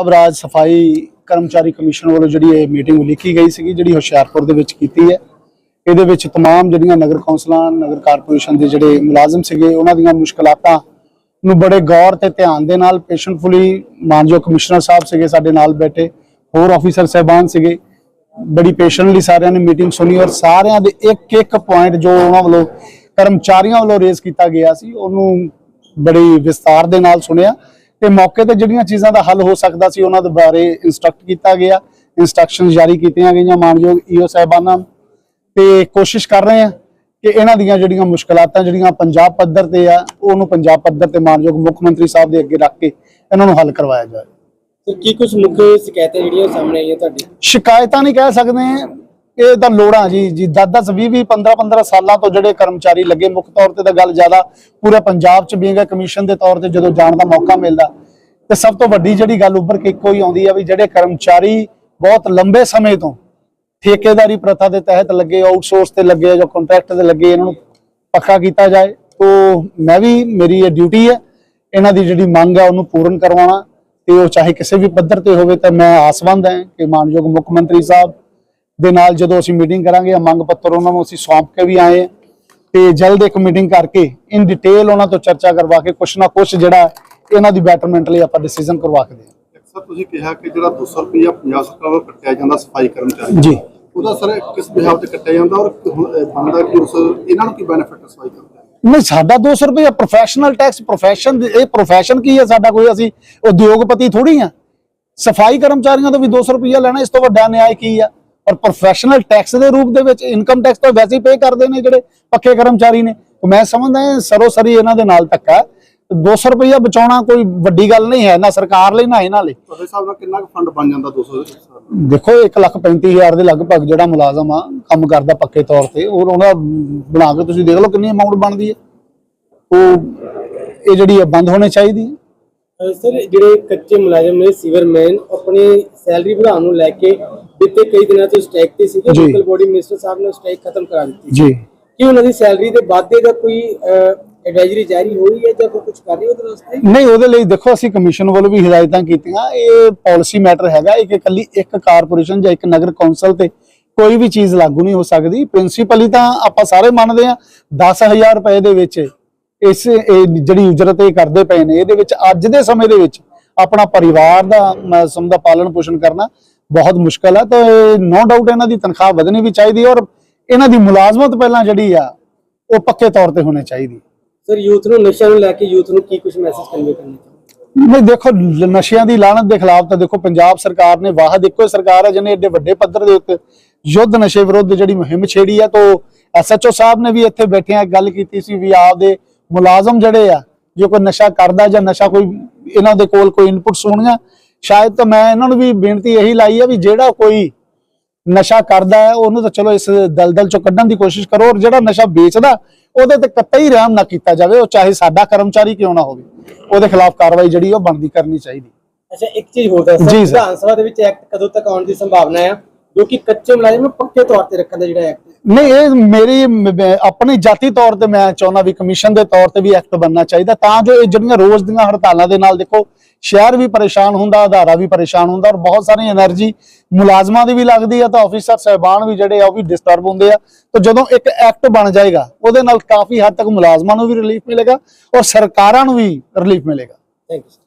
ਅਬਰਾਜ ਸਫਾਈ ਕਰਮਚਾਰੀ ਕਮਿਸ਼ਨ ਵੱਲੋਂ ਜਿਹੜੀ ਇਹ ਮੀਟਿੰਗ ਲਿਖੀ ਗਈ ਸੀਗੀ ਜਿਹੜੀ ਹੁਸ਼ਿਆਰਪੁਰ ਦੇ ਵਿੱਚ ਕੀਤੀ ਹੈ ਇਹਦੇ ਵਿੱਚ तमाम ਜਿਹੜੀਆਂ ਨਗਰ ਕੌਂਸਲਾਂ ਨਗਰ ਕਾਰਪੋਰੇਸ਼ਨ ਦੇ ਜਿਹੜੇ ਮੁਲਾਜ਼ਮ ਸੀਗੇ ਉਹਨਾਂ ਦੀਆਂ ਮੁਸ਼ਕਲਾਤਾਂ ਨੂੰ ਬੜੇ ਗੌਰ ਤੇ ਧਿਆਨ ਦੇ ਨਾਲ ਪੇਸ਼ੈਂਟਫੁਲੀ ਮਾਨਯੋਗ ਕਮਿਸ਼ਨਰ ਸਾਹਿਬ ਸੀਗੇ ਸਾਡੇ ਨਾਲ ਬੈਠੇ ਹੋਰ ਆਫੀਸਰ ਸਹਿਬਾਨ ਸੀਗੇ ਬੜੀ ਪੇਸ਼ੈਂਟਲੀ ਸਾਰਿਆਂ ਨੇ ਮੀਟਿੰਗ ਸੁਣੀ ਔਰ ਸਾਰਿਆਂ ਦੇ ਇੱਕ ਇੱਕ ਪੁਆਇੰਟ ਜੋ ਉਹਨਾਂ ਵੱਲੋਂ ਕਰਮਚਾਰੀਆਂ ਵੱਲੋਂ ਰੇਜ਼ ਕੀਤਾ ਗਿਆ ਸੀ ਉਹਨੂੰ ਬੜੀ ਵਿਸਤਾਰ ਦੇ ਨਾਲ ਸੁਣਿਆ ਤੇ ਮੌਕੇ ਤੇ ਜਿਹੜੀਆਂ ਚੀਜ਼ਾਂ ਦਾ ਹੱਲ ਹੋ ਸਕਦਾ ਸੀ ਉਹਨਾਂ ਦੇ ਬਾਰੇ ਇਨਸਟਰਕਟ ਕੀਤਾ ਗਿਆ। ਇਨਸਟਰਕਸ਼ਨ ਜਾਰੀ ਕੀਤੀਆਂ ਗਈਆਂ ਮਾਨਯੋਗ ਈਓ ਸਾਹਿਬਾਨਾਂ ਤੇ ਕੋਸ਼ਿਸ਼ ਕਰ ਰਹੇ ਆ ਕਿ ਇਹਨਾਂ ਦੀਆਂ ਜਿਹੜੀਆਂ ਮੁਸ਼ਕਲਾਤਾਂ ਜਿਹੜੀਆਂ ਪੰਜਾਬ ਪੱਧਰ ਤੇ ਆ ਉਹਨੂੰ ਪੰਜਾਬ ਪੱਧਰ ਤੇ ਮਾਨਯੋਗ ਮੁੱਖ ਮੰਤਰੀ ਸਾਹਿਬ ਦੇ ਅੱਗੇ ਰੱਖ ਕੇ ਇਹਨਾਂ ਨੂੰ ਹੱਲ ਕਰਵਾਇਆ ਜਾਏ ਕੀ ਕੁਝ ਮੁੱਖ ਸ਼ਿਕਾਇਤਾਂ ਜਿਹੜੀਆਂ ਸਾਹਮਣੇ ਆਈਆਂ ਤੁਹਾਡੀ ਸ਼ਿਕਾਇਤਾਂ ਨਹੀਂ ਕਹਿ ਸਕਦੇ। ਇਹ ਤਾਂ ਲੋੜਾਂ ਜੀ ਜੀ 10 10 20 20 15 15 ਸਾਲਾਂ ਤੋਂ ਜਿਹੜੇ ਕਰਮਚਾਰੀ ਲੱਗੇ, ਮੁੱਖ ਤੌਰ ਤੇ ਤਾਂ ਗੱਲ ਜ਼ਿਆਦਾ ਪੂਰੇ ਪੰਜਾਬ 'ਚ ਬੀਂਗਾ ਕਮਿਸ਼ਨ ਦੇ ਤੌਰ ਤੇ ਜਦੋਂ ਜਾਣ ਦਾ ਮੌਕਾ ਮਿਲਦਾ। ਤੇ ਸਭ ਤੋਂ ਵੱਡੀ ਜਿਹੜੀ ਗੱਲ ਉੱਭਰ ਕੇ ਇੱਕੋ ਹੀ ਆਉਂਦੀ ਆ ਵੀ ਜਿਹੜੇ ਕਰਮਚਾਰੀ ਬਹੁਤ ਲੰਬੇ ਸਮੇਂ ਤੋਂ ਠੇਕੇਦਾਰੀ ਪ੍ਰਥਾ ਦੇ ਤਹਿਤ ਲੱਗੇ ਆਊਟਸੋਰਸ ਤੇ ਲੱਗੇ, ਜਾਂ ਕੰਟਰੈਕਟ ਤੇ ਲੱਗੇ, ਇਹਨਾਂ ਨੂੰ ਪੱਕਾ ਕੀਤਾ ਜਾਏ, ਤੋਂ ਮੈਂ ਵੀ, ਮੇਰੀ ਇਹ ਡਿਊਟੀ ਹੈ, ਇਹਨਾਂ ਦੀ ਜਿਹੜੀ ਮੰਗ ਹੈ ਉਹਨੂੰ ਪੂਰਨ ਕਰਵਾਉਣਾ, ਤੇ ਉਹ ਚਾਹੇ ਕਿਸੇ ਵੀ ਪੱਧਰ ਤੇ ਹੋਵੇ ਤਾਂ ਮੈਂ ਆਸਵੰਦ ਹਾਂ ਕਿ ਮਾਨਯੋਗ ਮੁੱਖ ਮੰਤਰੀ ਸਾਹਿਬ ਦੇ ਨਾਲ ਜਦੋਂ ਅਸੀਂ ਮੀਟਿੰਗ ਕਰਾਂਗੇ ਮੰਗ ਪੱਤਰ ਉਹਨਾਂ ਨੂੰ ਅਸੀਂ ਸੌਂਪ ਕੇ ਵੀ ਆਏ ਤੇ ਜਲਦ ਇੱਕ ਮੀਟਿੰਗ ਕਰਕੇ ਇਨ ਡਿਟੇਲ ਉਹਨਾਂ ਤੋਂ ਚਰਚਾ ਕਰਵਾ ਕੇ ਕੁਛ ਨਾ ਕੁਛ ਜਿਹੜਾ ਇਹਨਾਂ ਦੀ ਬੈਟਰਮੈਂਟ ਲਈ ਆਪਾਂ ਡਿਸੀਜਨ ਕਰਵਾ ਕੇ ਦੇ ਸਰ ਤੁਸੀਂ ਕਿਹਾ ਕਿ ਜਿਹੜਾ 200 ਰੁਪਇਆ ਪੰਜਾਬ ਸਰਕਾਰ ਵੱਲੋਂ ਕੱਟਿਆ ਜਾਂਦਾ ਸਫ਼ਾਈ ਕਰਮਚਾਰੀ ਜੀ। ਉਹਦਾ ਸਰ ਕਿਸ ਬਿਹਾਵ ਤੇ ਕੱਟਿਆ ਜਾਂਦਾ ਔਰ ਬਣਦਾ ਕਿ ਉਸ ਇਹਨਾਂ ਨੂੰ ਕੀ ਬੈਨੀਫਿਟ ਸਫ਼ਾਈ ਕਰਮਚਾਰੀ ਨਹੀਂ ਸਾਡਾ 200 ਰੁਪਏ ਪ੍ਰੋਫੈਸ਼ਨਲ ਟੈਕਸ ਪ੍ਰੋਫੈਸ਼ਨ ਇਹ ਪ੍ਰੋਫੈਸ਼ਨ ਕੀ ਹੈ ਸਾਡਾ ਕੋਈ? ਅਸੀਂ ਉਦਯੋਗਪਤੀ ਥੋੜੀ ਆ ਸਫ਼ਾਈ ਕਰਮਚਾਰੀਆਂ ਤੋਂ ਵੀ 200 ਰੁਪਏ ਲੈਣਾ ਇਸ ਤੋਂ ਵੱਡਾ ਨਿਆਂ ਕੀ ਆ? ਪਰ ਪ੍ਰੋਫੈਸ਼ਨਲ ਟੈਕਸ ਦੇ ਰੂਪ ਦੇ ਵਿੱਚ ਇਨਕਮ ਟੈਕਸ ਤਾਂ ਵੈਸੇ ਹੀ ਪੇ ਕਰਦੇ ਨੇ ਜਿਹੜੇ ਪੱਕੇ ਕਰਮਚਾਰੀ ਨੇ। ਤੇ ਮੈਂ ਸਮਝਦਾ ਹਾਂ ਸਰੋਸਰੀ ਇਹਨਾਂ ਦੇ ਨਾਲ ਧੱਕਾ 200 ਰੁਪਏ ਬਚਾਉਣਾ ਕੋਈ ਵੱਡੀ ਗੱਲ ਨਹੀਂ ਹੈ ਨਾ ਸਰਕਾਰ ਲਈ ਨਾ ਇਹਨਾਂ ਲਈ। ਤੁਹਾਡੇ ਹਿਸਾਬ ਨਾਲ ਕਿੰਨਾ ਕੁ ਫੰਡ ਬਣ ਜਾਂਦਾ 200 ਦੇ ਹਿਸਾਬ ਨਾਲ? ਦੇਖੋ 135000 ਦੇ ਲਗਭਗ ਜਿਹੜਾ ਮੁਲਾਜ਼ਮ ਆ ਕੰਮ ਕਰਦਾ ਪੱਕੇ ਤੌਰ ਤੇ ਉਹ ਉਹਦਾ ਬਣਾ ਕੇ ਤੁਸੀਂ ਦੇਖ ਲਓ ਕਿੰਨੀ ਅਮਾਉਂਟ ਬਣਦੀ ਹੈ। ਉਹ ਇਹ ਜਿਹੜੀ ਬੰਦ ਹੋਣੀ ਚਾਹੀਦੀ ਹੈ। ਸਰ ਜਿਹੜੇ ਕੱਚੇ ਮੁਲਾਜ਼ਮ ਨੇ ਸੀਵਰਮੈਨ ਆਪਣੀ ਸੈਲਰੀ ਵਧਾਉਣ ਨੂੰ ਲੈ ਕੇ ਬੀਤੇ ਕਈ ਦਿਨਾਂ ਤੋਂ ਸਟ੍ਰਾਈਕ ਤੇ ਸੀਗੇ। ਲੋਕਲ ਬੋਡੀ ਮਿਨਿਸਟਰ ਸਾਹਿਬ ਨੇ ਸਟ੍ਰਾਈਕ ਖਤਮ ਕਰਾ ਦਿੱਤੀ। ਜੀ। ਕੀ ਉਹਨਾਂ ਦੀ ਸੈਲਰੀ ਦੇ ਵਾਧੇ ਦਾ ਕੋਈ ਐਡਵਾਈਜ਼ਰੀ ਜਾਰੀ ਹੋਈ ਹੈ ਜਾਂ ਕੋਈ ਕੁਝ ਕਰ ਰਹੀ ਹੈ ਉਹਦੇ ਵਾਸਤੇ? ਨਹੀਂ ਉਹਦੇ ਲਈ ਦੇਖੋ ਅਸੀਂ ਕਮਿਸ਼ਨ ਵੱਲੋਂ ਵੀ ਹਦਾਇਤਾਂ ਕੀਤੀਆਂ। ਇਹ ਪਾਲਿਸੀ ਮੈਟਰ ਹੈਗਾ ਇਹ ਕਿ ਇਕੱਲੀ ਇੱਕ ਕਾਰਪੋਰੇਸ਼ਨ ਜਾਂ ਇੱਕ ਨਗਰ ਕੌਂਸਲ ਤੇ ਕੋਈ ਵੀ ਚੀਜ਼ ਲਾਗੂ ਨਹੀਂ ਹੋ ਸਕਦੀ। ਪ੍ਰਿੰਸੀਪਲੀ ਤਾਂ ਆਪਾਂ ਸਾਰੇ ਮੰਨਦੇ ਆ 10000 ਰੁਪਏ ਦੇ ਵਿੱਚ ਇਸ ਜਿਹੜੀ ਉਜਰਤ ਇਹ ਕਰਦੇ ਪਏ ਨੇ ਇਹਦੇ ਵਿੱਚ ਅੱਜ ਦੇ ਸਮੇਂ ਦੇ ਵਿੱਚ ਆਪਣਾ ਪਰਿਵਾਰ ਦਾ ਸਮ ਦਾ ਪਾਲਣ ਪੋਸ਼ਣ ਕਰਨਾ ਬਹੁਤ ਮੁਸ਼ਕਲ ਹੈ ਤਾਂ ਨੋ ਡਾਊਟ ਇਹਨਾਂ ਦੀ ਤਨਖਾਹ ਵਧਣੀ ਵੀ ਚਾਹੀਦੀ ਔਰ ਇਹਨਾਂ ਦੀ ਮੁਲਾਜ਼ਮਤ ਪਹਿਲਾਂ ਜਿਹੜੀ ਆ ਉਹ ਪੱਕੇ ਤੌਰ ਤੇ ਹੋਣੀ ਚਾਹੀਦੀ। ਸਰ ਯੂਥ ਨੂੰ ਨਸ਼ਿਆਂ ਨੂੰ ਲੈ ਕੇ ਯੂਥ ਨੂੰ ਕੀ ਕੁਝ ਮੈਸੇਜ ਕਨਵੇ ਕਰਨਾ ਚਾਹੁੰਦੇ? ਨਹੀਂ ਦੇਖੋ ਨਸ਼ਿਆਂ ਦੀ ਲਾਹਨਤ ਦੇ ਖਿਲਾਫ ਤਾਂ ਦੇਖੋ ਪੰਜਾਬ ਸਰਕਾਰ ਨੇ ਵਾਹਦ ਇੱਕੋ ਹੀ ਸਰਕਾਰ ਹੈ ਜਿਹਨੇ ਏਡੇ ਵੱਡੇ ਪੱਧਰ ਦੇ ਉੱਤੇ ਯੁੱਧ ਨਸ਼ੇ ਵਿਰੁੱਧ ਜਿਹੜੀ ਮੁਹਿੰਮ ਛੇੜੀ ਹੈ ਤਾਂ ਐਸਐਚਓ ਸਾਹਿਬ ਨੇ ਵੀ ਇੱਥੇ ਬੈਠਿਆਂ ਗੱਲ ਕੀਤੀ ਸੀ ਵੀ ਆਪਦੇ ਮੁਲਾਜ਼ਮ ਜਿਹੜੇ ਆ ਜੇ ਕੋਈ ਨਸ਼ਾ ਕਰਦਾ ਜਾਂ ਨਸ਼ਾ ਕੋਈ ਇਹਨਾਂ ਦੇ ਕੋਲ ਕੋਈ ਇਨਪੁਟਸ ਹੋਣਗੀਆਂ ਸ਼ਾਇਦ ਤਾਂ ਮੈਂ ਇਹਨਾਂ ਨੂੰ ਵੀ ਬੇਨਤੀ ਇਹੀ ਲਾਈ ਹੈ ਵੀ ਜਿਹੜਾ ਕੋਈ ਨਸ਼ਾ ਕਰਦਾ ਹੈ ਉਹਨੂੰ ਤਾਂ ਚਲੋ ਇਸ ਦਲਦਲ ਚੋਂ ਕੱਢਣ ਦੀ ਕੋਸ਼ਿਸ਼ ਕਰੋ ਔਰ ਜਿਹੜਾ ਨਸ਼ਾ ਵੇਚਦਾ ਉਹਦੇ ਤੇ ਕਤਈ ਰਹਿਮ ਨਾ ਕੀਤਾ ਜਾਵੇ ਉਹ ਚਾਹੇ ਸਾਡਾ ਕਰਮਚਾਰੀ ਕਿਉਂ ਨਾ ਹੋਵੇ ਉਹਦੇ ਖਿਲਾਫ ਕਾਰਵਾਈ ਜਿਹੜੀ ਉਹ ਬਣਦੀ ਕਰਨੀ ਚਾਹੀਦੀ ਅੱਛਾ ਇੱਕ ਚੀਜ਼ ਹੋਰ ਦੱਸੋ। ਵਿਧਾਨ ਸਭਾ ਦੇ ਵਿੱਚ ਐਕਟ ਕਦੋਂ ਤੱਕ ਆਉਣ ਦੀ ਸੰਭਾਵਨਾ ਹੈ ਜੋ ਕਿ ਕੱਚੇ ਮੁਲਾਜ਼ਮ ਨੂੰ ਪੱਕੇ ਤੌਰ ਤੇ ਰੱਖਣ ਦਾ ਜਿਹੜਾ ਐਕਟ ਨਹੀਂ ਇਹ ਮੇਰੀ ਆਪਣੀ ਜਾਤੀ ਤੌਰ ਤੇ ਮੈਂ ਚਾਹੁੰਦਾ ਵੀ ਕਮਿਸ਼ਨ ਦੇ ਤੌਰ ਤੇ ਵੀ ਐਕਟ ਬਣਨਾ ਚਾਹੀਦਾ ਤਾਂ ਜੋ ਇਹ ਜਿਹੜੀਆਂ ਰੋਜ਼ ਦੀਆਂ ਹੜਤਾਲਾਂ ਦੇ ਨਾਲ ਦੇਖੋ ਸ਼ਹਿਰ ਵੀ ਪਰੇਸ਼ਾਨ ਹੁੰਦਾ ਆਧਾਰਾ ਵੀ ਪਰੇਸ਼ਾਨ ਹੁੰਦਾ ਔਰ ਬਹੁਤ ਸਾਰੀ એનર્ਜੀ ਮੁਲਾਜ਼ਮਾਂ ਦੀ ਵੀ ਲੱਗਦੀ ਆ ਤਾਂ ਆਫੀਸਰ ਸਹਿਬਾਨ ਵੀ ਜਿਹੜੇ ਆ ਉਹ ਵੀ ਡਿਸਟਰਬ ਹੁੰਦੇ ਆ। ਤਾਂ ਜਦੋਂ ਇੱਕ ਐਕਟ ਬਣ ਜਾਏਗਾ ਉਹਦੇ ਨਾਲ ਕਾਫੀ ਹੱਦ ਤੱਕ ਮੁਲਾਜ਼ਮਾਂ ਨੂੰ ਵੀ ਰਿਲੀਫ ਮਿਲੇਗਾ ਔਰ ਸਰਕਾਰਾਂ ਨੂੰ ਵੀ ਰਿਲੀਫ ਮਿਲੇਗਾ। Thank you